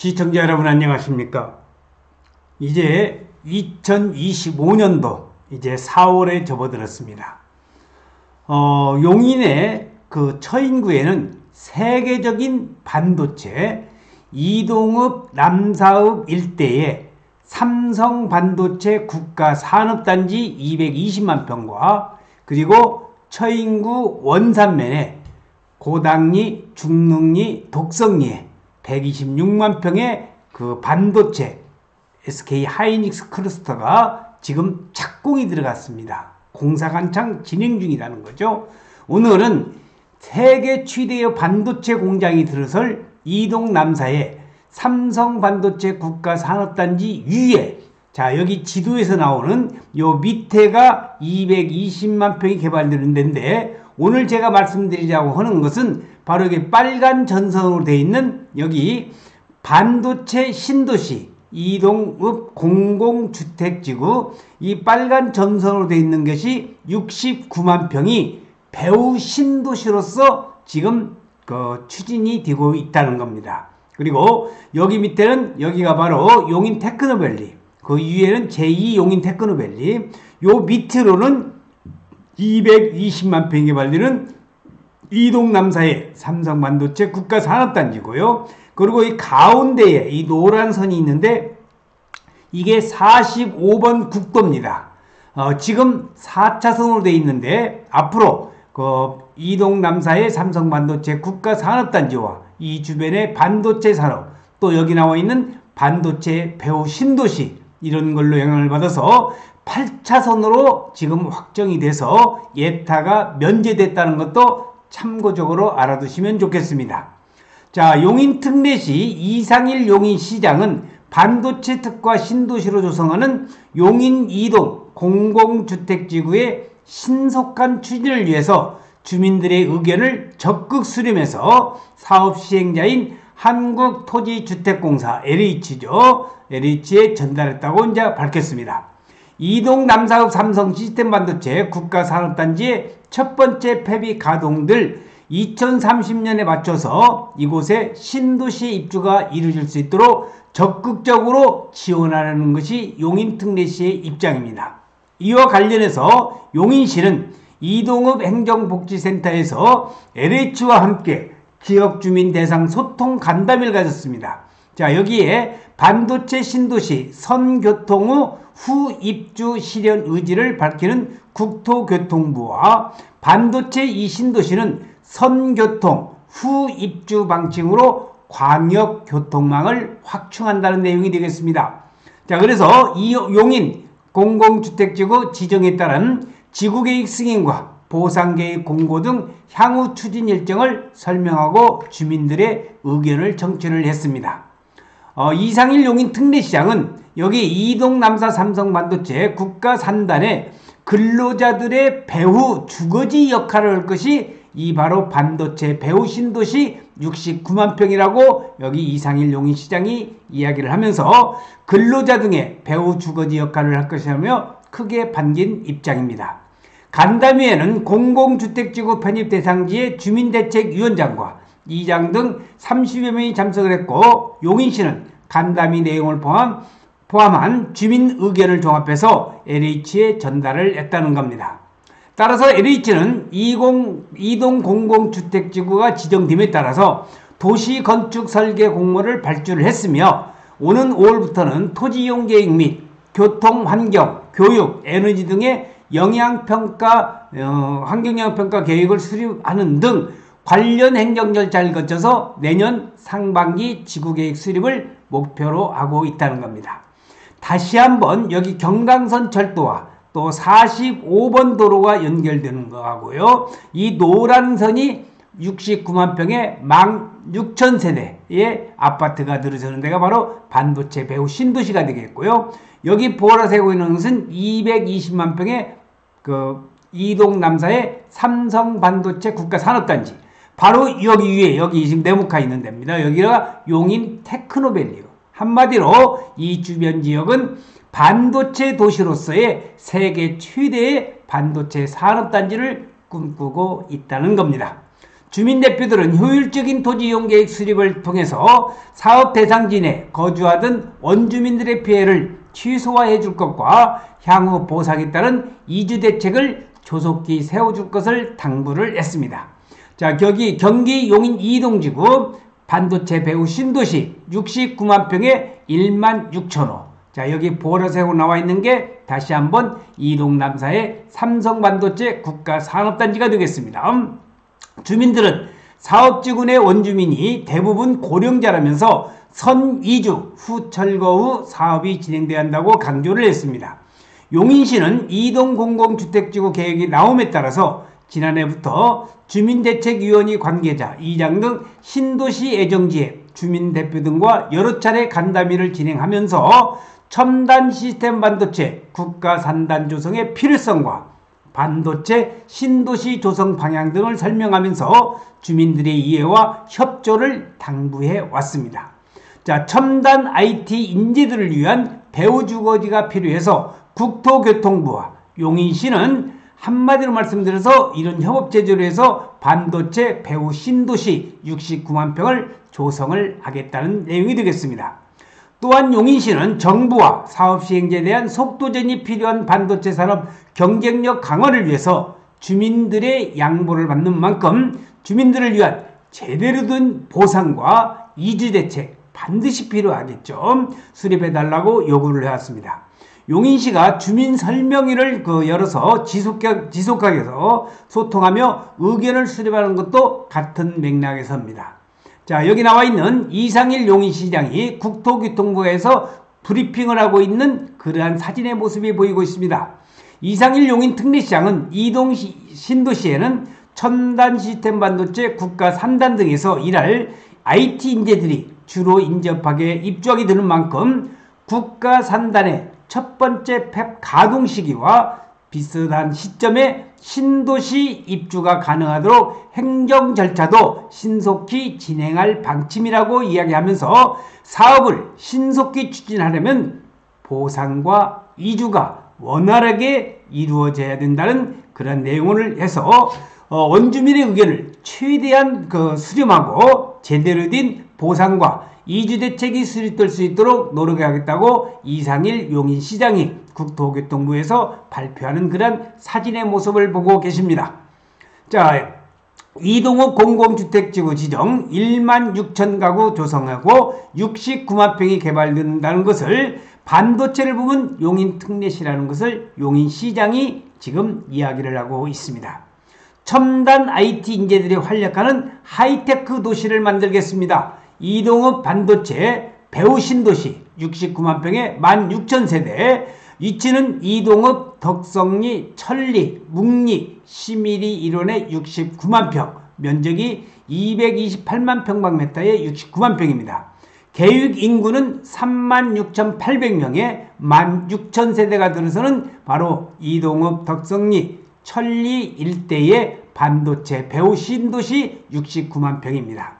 시청자 여러분 안녕하십니까? 이제 2025년도 이제 4월에 접어들었습니다. 어, 용인의 그 처인구에는 세계적인 반도체 이동읍 남사읍 일대에 삼성 반도체 국가 산업단지 220만 평과 그리고 처인구 원산면에 고당리, 중릉리, 독성리에 126만 평의 그 반도체 SK 하이닉스 클러스터가 지금 착공이 들어갔습니다. 공사가 한창 진행 중이라는 거죠. 오늘은 세계 최대의 반도체 공장이 들어설 이동 남사의 삼성 반도체 국가 산업단지 위에 자 여기 지도에서 나오는 요 밑에가 220만 평이 개발되는 데인데 오늘 제가 말씀드리자고 하는 것은 바로 여기 빨간 전선으로 되어 있는 여기 반도체 신도시 이동읍 공공주택지구 이 빨간 전선으로 되어 있는 것이 69만 평이 배우 신도시로서 지금 그 추진이 되고 있다는 겁니다. 그리고 여기 밑에는 여기가 바로 용인 테크노밸리 그 위에는 제2 용인 테크노밸리 요 밑으로는 220만 평이 개발되는 이동 남사의 삼성 반도체 국가 산업단지고요. 그리고 이 가운데에 이 노란 선이 있는데 이게 45번 국도입니다. 어, 지금 4차선으로 되어 있는데 앞으로 그 이동 남사의 삼성 반도체 국가 산업단지와 이 주변의 반도체 산업 또 여기 나와 있는 반도체 배후 신도시 이런 걸로 영향을 받아서 8차선으로 지금 확정이 돼서 예타가 면제됐다는 것도 참고적으로 알아두시면 좋겠습니다. 자, 용인 특례시 이상일 용인 시장은 반도체 특화 신도시로 조성하는 용인 이동 공공주택지구의 신속한 추진을 위해서 주민들의 의견을 적극 수렴해서 사업 시행자인 한국토지주택공사 LH죠. LH에 전달했다고 이제 밝혔습니다. 이동 남사읍 삼성 시스템 반도체 국가산업단지의 첫 번째 폐비 가동들 2030년에 맞춰서 이곳에 신도시 입주가 이루어질 수 있도록 적극적으로 지원하는 것이 용인특례시의 입장입니다. 이와 관련해서 용인시는 이동읍 행정복지센터에서 LH와 함께 지역 주민 대상 소통 간담회를 가졌습니다. 자, 여기에 반도체 신도시 선교통 후, 후 입주 실현 의지를 밝히는 국토교통부와 반도체 이 신도시는 선교통 후 입주 방침으로 광역 교통망을 확충한다는 내용이 되겠습니다. 자, 그래서 이 용인 공공주택지구 지정에 따른 지구계획 승인과 보상계획 공고 등 향후 추진 일정을 설명하고 주민들의 의견을 청취를 했습니다. 어, 이상일 용인 특례시장은 여기 이동 남사 삼성 반도체 국가 산단에 근로자들의 배후 주거지 역할을 할 것이 이 바로 반도체 배후 신도시 69만 평이라고 여기 이상일 용인 시장이 이야기를 하면서 근로자 등의 배후 주거지 역할을 할 것이라며 크게 반긴 입장입니다. 간담회에는 공공주택지구 편입 대상지의 주민대책위원장과 이장 등 30여 명이 참석을 했고 용인시는 간담회 내용을 포함, 포함한 주민 의견을 종합해서 LH에 전달을 했다는 겁니다. 따라서 LH는 20, 이동 공공주택지구가 지정됨에 따라서 도시 건축 설계 공모를 발주를 했으며 오는 5월부터는 토지 이용 계획 및 교통 환경, 교육, 에너지 등의 영향평가, 어, 환경영향평가 계획을 수립하는 등 관련 행정 절차를 거쳐서 내년 상반기 지구계획 수립을 목표로 하고 있다는 겁니다. 다시 한번 여기 경강선 철도와 또 45번 도로가 연결되는 거하고요. 이 노란 선이 69만 평의 만 6천 세대의 아파트가 들어서는 데가 바로 반도체 배후 신도시가 되겠고요. 여기 보라색으로 있는 것은 220만 평의 그 이동 남사의 삼성 반도체 국가 산업단지. 바로 여기 위에 여기 지금 네모카 있는 데입니다. 여기가 용인 테크노밸리요. 한마디로 이 주변 지역은 반도체 도시로서의 세계 최대의 반도체 산업단지를 꿈꾸고 있다는 겁니다. 주민대표들은 효율적인 토지 이용 계획 수립을 통해서 사업 대상지내 거주하던 원주민들의 피해를 취소화해 줄 것과 향후 보상에 따른 이주 대책을 조속히 세워줄 것을 당부를 했습니다. 자, 여기 경기 용인 이동지구 반도체 배후 신도시 69만 평에 1만 6천호. 자, 여기 보라색으로 나와 있는 게 다시 한번 이동 남사의 삼성 반도체 국가 산업단지가 되겠습니다. 음, 주민들은 사업지구의 원주민이 대부분 고령자라면서 선 2주 후 철거 후 사업이 진행돼야 한다고 강조를 했습니다. 용인시는 이동 공공주택지구 계획이 나옴에 따라서 지난해부터 주민대책위원회 관계자, 이장 등 신도시 애정지에 주민대표 등과 여러 차례 간담회를 진행하면서 첨단 시스템 반도체 국가 산단 조성의 필요성과 반도체 신도시 조성 방향 등을 설명하면서 주민들의 이해와 협조를 당부해 왔습니다. 자, 첨단 IT 인재들을 위한 배우 주거지가 필요해서 국토교통부와 용인시는 한마디로 말씀드려서 이런 협업 제조를 해서 반도체 배우 신도시 69만 평을 조성을 하겠다는 내용이 되겠습니다. 또한 용인시는 정부와 사업 시행자에 대한 속도전이 필요한 반도체 산업 경쟁력 강화를 위해서 주민들의 양보를 받는 만큼 주민들을 위한 제대로 된 보상과 이주 대책 반드시 필요하겠죠. 수립해 달라고 요구를 해왔습니다. 용인시가 주민 설명회를 그 열어서 지속하, 지속하게 해서 소통하며 의견을 수립하는 것도 같은 맥락에서입니다. 자, 여기 나와 있는 이상일 용인시장이 국토교통부에서 브리핑을 하고 있는 그러한 사진의 모습이 보이고 있습니다. 이상일 용인 특례시장은 이동 신도시에는 첨단 시스템 반도체 국가 3단 등에서 일할 IT 인재들이 주로 인접하게 입주하게 되는 만큼 국가 산단의 첫 번째 펩 가동 시기와 비슷한 시점에 신도시 입주가 가능하도록 행정 절차도 신속히 진행할 방침이라고 이야기하면서 사업을 신속히 추진하려면 보상과 이주가 원활하게 이루어져야 된다는 그런 내용을 해서 어, 원주민의 의견을 최대한 그 수렴하고 제대로 된 보상과 이주 대책이 수립될 수 있도록 노력하겠다고 이상일 용인시장이 국토교통부에서 발표하는 그런 사진의 모습을 보고 계십니다. 자, 이동욱 공공주택지구 지정 1만 6천 가구 조성하고 69만 평이 개발된다는 것을 반도체를 부은 용인 특례시라는 것을 용인시장이 지금 이야기를 하고 있습니다. 첨단 IT 인재들이 활약하는 하이테크 도시를 만들겠습니다. 이동업 반도체 배우 신도시 69만 평에 16,000세대 위치는 이동업 덕성리 천리 묵리 시밀리 일원의 69만 평 면적이 228만 평방미터의 69만 평입니다. 계획 인구는 36,800명에 16,000세대가 들어서는 바로 이동업 덕성리 천리 일대의 반도체 배우 신도시 69만 평입니다.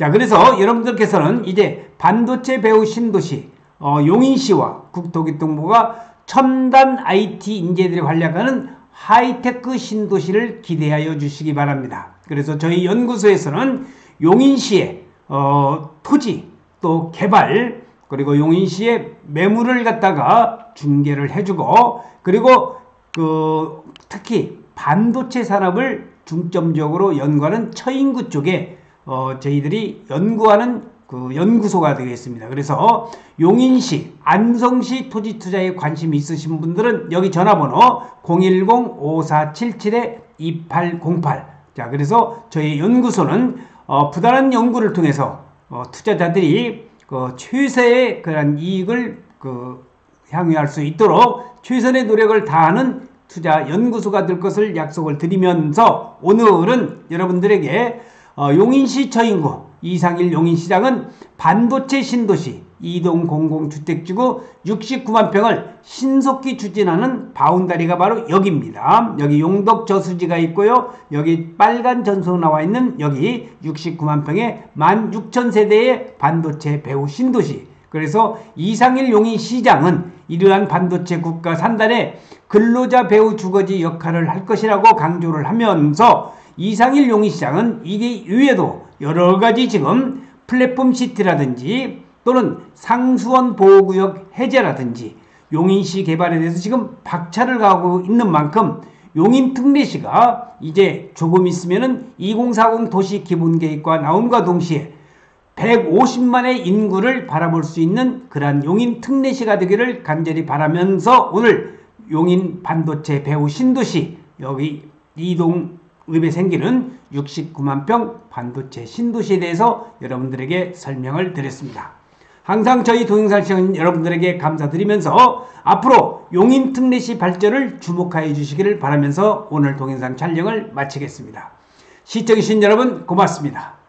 자, 그래서 여러분들께서는 이제 반도체 배우 신도시 어, 용인시와 국토교통부가 첨단 IT 인재들이 활약하는 하이테크 신도시를 기대하여 주시기 바랍니다. 그래서 저희 연구소에서는 용인시의 어, 토지 또 개발 그리고 용인시의 매물을 갖다가 중개를 해주고 그리고 그 특히 반도체 산업을 중점적으로 연구하는 처인구 쪽에 어, 저희들이 연구하는 그 연구소가 되겠습니다. 그래서 용인시, 안성시 토지 투자에 관심이 있으신 분들은 여기 전화번호 010-5477-2808. 자, 그래서 저희 연구소는 어, 부단한 연구를 통해서 어, 투자자들이 그 최세의 그런 이익을 그 향유할 수 있도록 최선의 노력을 다하는 투자 연구소가 될 것을 약속을 드리면서 오늘은 여러분들에게 어, 용인시 처인구 이상일 용인시장은 반도체 신도시 이동 공공주택지구 69만 평을 신속히 추진하는 바운다리가 바로 여기입니다. 여기 용덕 저수지가 있고요. 여기 빨간 전소 나와 있는 여기 69만 평의 16,000세대의 반도체 배후 신도시. 그래서 이상일 용인 시장은 이러한 반도체 국가 산단에 근로자 배후 주거지 역할을 할 것이라고 강조를 하면서 이상일 용인 시장은 이게 이외에도 여러 가지 지금 플랫폼 시티라든지 또는 상수원 보호구역 해제라든지 용인시 개발에 대해서 지금 박차를 가고 있는 만큼 용인 특례시가 이제 조금 있으면은 2040 도시 기본 계획과 나옴과 동시에 150만의 인구를 바라볼 수 있는 그러한 용인 특례시가 되기를 간절히 바라면서 오늘 용인 반도체 배후 신도시 여기 이동 읍에 생기는 69만 평 반도체 신도시에 대해서 여러분들에게 설명을 드렸습니다. 항상 저희 동영상 시청 여러분들에게 감사드리면서 앞으로 용인 특례시 발전을 주목하여 주시기를 바라면서 오늘 동영상 촬영을 마치겠습니다. 시청해주신 여러분 고맙습니다.